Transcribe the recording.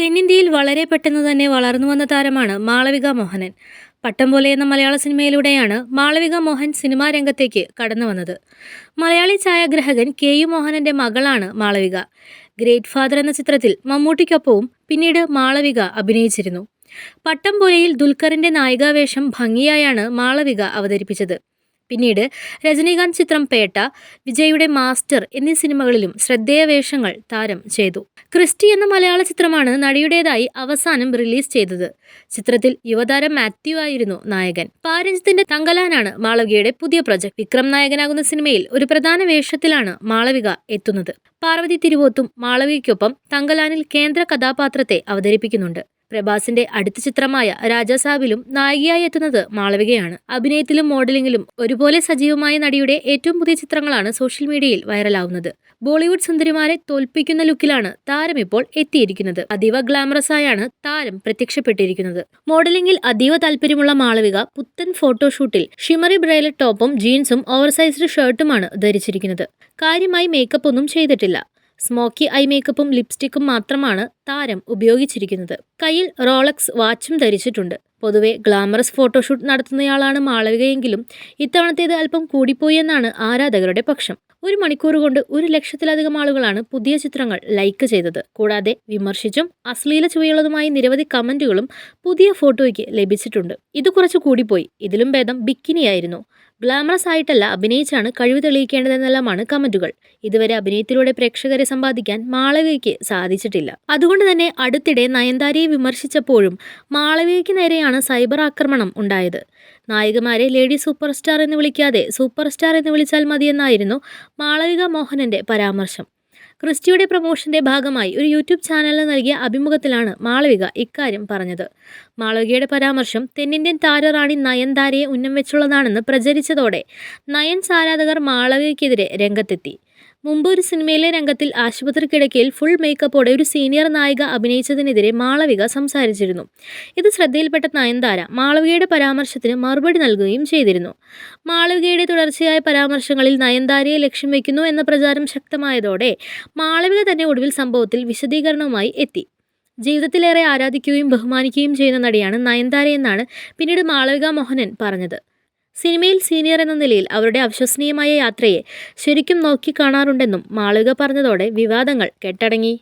തെന്നിന്ത്യയിൽ വളരെ പെട്ടെന്ന് തന്നെ വളർന്നു വന്ന താരമാണ് മാളവിക മോഹനൻ. പട്ടം പോലെ എന്ന മലയാള സിനിമയിലൂടെയാണ് മാളവിക മോഹൻ സിനിമാ രംഗത്തേക്ക് കടന്നു വന്നത്. മലയാളി ഛായാഗ്രഹകൻ കെ യു മോഹനന്റെ മകളാണ് മാളവിക. ഗ്രേറ്റ് ഫാദർ എന്ന ചിത്രത്തിൽ മമ്മൂട്ടിക്കൊപ്പവും പിന്നീട് മാളവിക അഭിനയിച്ചിരുന്നു. പട്ടം പോലെയിൽ ദുൽഖറിന്റെ നായികാവേഷം ഭംഗിയായാണ് മാളവിക അവതരിപ്പിച്ചത്. പിന്നീട് രജനീകാന്ത് ചിത്രം പേട്ട വിജയുടെ മാസ്റ്റർ എന്നീ സിനിമകളിലും ശ്രദ്ധേയ വേഷങ്ങൾ താരം ചെയ്തു. ക്രിസ്റ്റി എന്ന മലയാള ചിത്രമാണ് നടിയുടേതായി അവസാനം റിലീസ് ചെയ്തത്. ചിത്രത്തിൽ യുവതാരം മാത്യു ആയിരുന്നു നായകൻ. പാരഞ്ചത്തിന്റെ തങ്കലാനാണ് മാളവികയുടെ പുതിയ പ്രൊജക്ട്. വിക്രം നായകനാകുന്ന സിനിമയിൽ ഒരു പ്രധാന വേഷത്തിലാണ് മാളവിക എത്തുന്നത്. പാർവതി തിരുവോത്തും മാളവികയ്ക്കൊപ്പം തങ്കലാനിൽ കേന്ദ്ര കഥാപാത്രത്തെ അവതരിപ്പിക്കുന്നുണ്ട്. പ്രഭാസിന്റെ അടുത്ത ചിത്രമായ രാജാസാബിലും നായികയായി എത്തുന്നത് മാളവികയാണ്. അഭിനയത്തിലും മോഡലിംഗിലും ഒരുപോലെ സജീവമായ നടിയുടെ ഏറ്റവും പുതിയ ചിത്രങ്ങളാണ് സോഷ്യൽ മീഡിയയിൽ വൈറലാവുന്നത്. ബോളിവുഡ് സുന്ദരിമാരെ തോൽപ്പിക്കുന്ന ലുക്കിലാണ് താരം ഇപ്പോൾ എത്തിയിരിക്കുന്നത്. അതീവ ഗ്ലാമറസായാണ് താരം പ്രത്യക്ഷപ്പെട്ടിരിക്കുന്നത്. മോഡലിംഗിൽ അതീവ താല്പര്യമുള്ള മാളവിക പുത്തൻ ഫോട്ടോഷൂട്ടിൽ ഷിമറി ബ്രൈലറ്റ് ടോപ്പും ജീൻസും ഓവർസൈസ്ഡ് ഷർട്ടുമാണ് ധരിച്ചിരിക്കുന്നത്. കാര്യമായി മേക്കപ്പ് ഒന്നും ചെയ്തിട്ടില്ല. സ്മോക്കി ഐ മേക്കപ്പും ലിപ്സ്റ്റിക്കും മാത്രമാണ് താരം ഉപയോഗിച്ചിരിക്കുന്നത്. കയ്യിൽ റോളക്സ് വാച്ചും ധരിച്ചിട്ടുണ്ട്. പൊതുവെ ഗ്ലാമറസ് ഫോട്ടോഷൂട്ട് നടത്തുന്നയാളാണ് മാളവികയെങ്കിലും ഇത്തവണത്തേത് അല്പം കൂടിപ്പോയി എന്നാണ് ആരാധകരുടെ പക്ഷം. ഒരു മണിക്കൂർ കൊണ്ട് ഒരു ലക്ഷത്തിലധികം ആളുകളാണ് പുതിയ ചിത്രങ്ങൾ ലൈക്ക് ചെയ്തത്. കൂടാതെ വിമർശിച്ചും അശ്ലീല ചുവയുള്ളതുമായ നിരവധി കമന്റുകളും പുതിയ ഫോട്ടോയ്ക്ക് ലഭിച്ചിട്ടുണ്ട്. ഇത് കുറച്ച് കൂടിപ്പോയി. ഇതിലും ഭേദം ബിക്കിനിയായിരുന്നു. ഗ്ലാമറസ് ആയിട്ടല്ല അഭിനയിച്ചാണ് കഴിവ് തെളിയിക്കേണ്ടതെന്നെല്ലാമാണ് കമന്റുകൾ. ഇതുവരെ അഭിനയത്തിലൂടെ പ്രേക്ഷകരെ സമ്പാദിക്കാൻ മാളവികയ്ക്ക് സാധിച്ചിട്ടില്ല. അതുകൊണ്ട് തന്നെ അടുത്തിടെ നയൻതാരയെ വിമർശിച്ചപ്പോഴും മാളവികയ്ക്ക് നേരെയാണ് സൈബർ ആക്രമണം ഉണ്ടായത്. നായികമാരെ ലേഡി സൂപ്പർ സ്റ്റാർ എന്ന് വിളിക്കാതെ സൂപ്പർ സ്റ്റാർ എന്ന് വിളിച്ചാൽ മതിയെന്നായിരുന്നു മാളവിക മോഹനന്റെ പരാമർശം. ക്രിസ്റ്റിയുടെ പ്രമോഷന്റെ ഭാഗമായി ഒരു യൂട്യൂബ് ചാനലിന് നൽകിയ അഭിമുഖത്തിലാണ് മാളവിക ഇക്കാര്യം പറഞ്ഞത്. മാളവികയുടെ പരാമർശം തെന്നിന്ത്യൻ താരറാണി നയൻതാരയെ ഉന്നം വെച്ചുള്ളതാണെന്ന് പ്രചരിച്ചതോടെ നയൻസ് ആരാധകർ മാളവികയ്ക്കെതിരെ രംഗത്തെത്തി. മുമ്പ് ഒരു സിനിമയിലെ രംഗത്തിൽ ആശുപത്രി കിടക്കയിൽ ഫുൾ മേക്കപ്പോടെ ഒരു സീനിയർ നായിക അഭിനയിച്ചതിനെതിരെ മാളവിക സംസാരിച്ചിരുന്നു. ഇത് ശ്രദ്ധയിൽപ്പെട്ട നയൻതാര മാളവികയുടെ പരാമർശത്തിന് മറുപടി നൽകുകയും ചെയ്തിരുന്നു. മാളവികയുടെ തുടർച്ചയായ പരാമർശങ്ങളിൽ നയൻതാരയെ ലക്ഷ്യം വയ്ക്കുന്നു എന്ന പ്രചാരം ശക്തമായതോടെ മാളവിക തന്നെ ഒടുവിൽ സംഭവത്തിൽ വിശദീകരണവുമായി എത്തി. ജീവിതത്തിലേറെ ആരാധിക്കുകയും ബഹുമാനിക്കുകയും ചെയ്യുന്ന നടിയാണ് നയൻതാര എന്നാണ് പിന്നീട് മാളവിക മോഹനൻ പറഞ്ഞത്. സിനിമയിൽ സീനിയർ എന്ന നിലയിൽ അവരുടെ അവിശ്വസനീയമായ യാത്രയെ ശരിക്കും നോക്കിക്കാണാറുണ്ടെന്നും മാളവിക പറഞ്ഞതോടെ വിവാദങ്ങൾ കെട്ടടങ്ങി.